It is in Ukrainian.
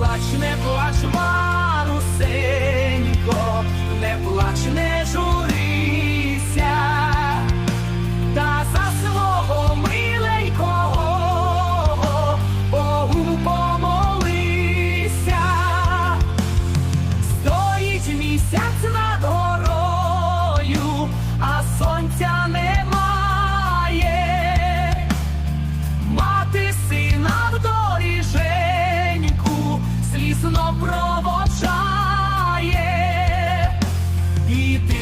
плач, не плач, Марусенько, не плач, не журися, та за свого миленького Богу помолися. Стоїть місяць супроводжає і ти.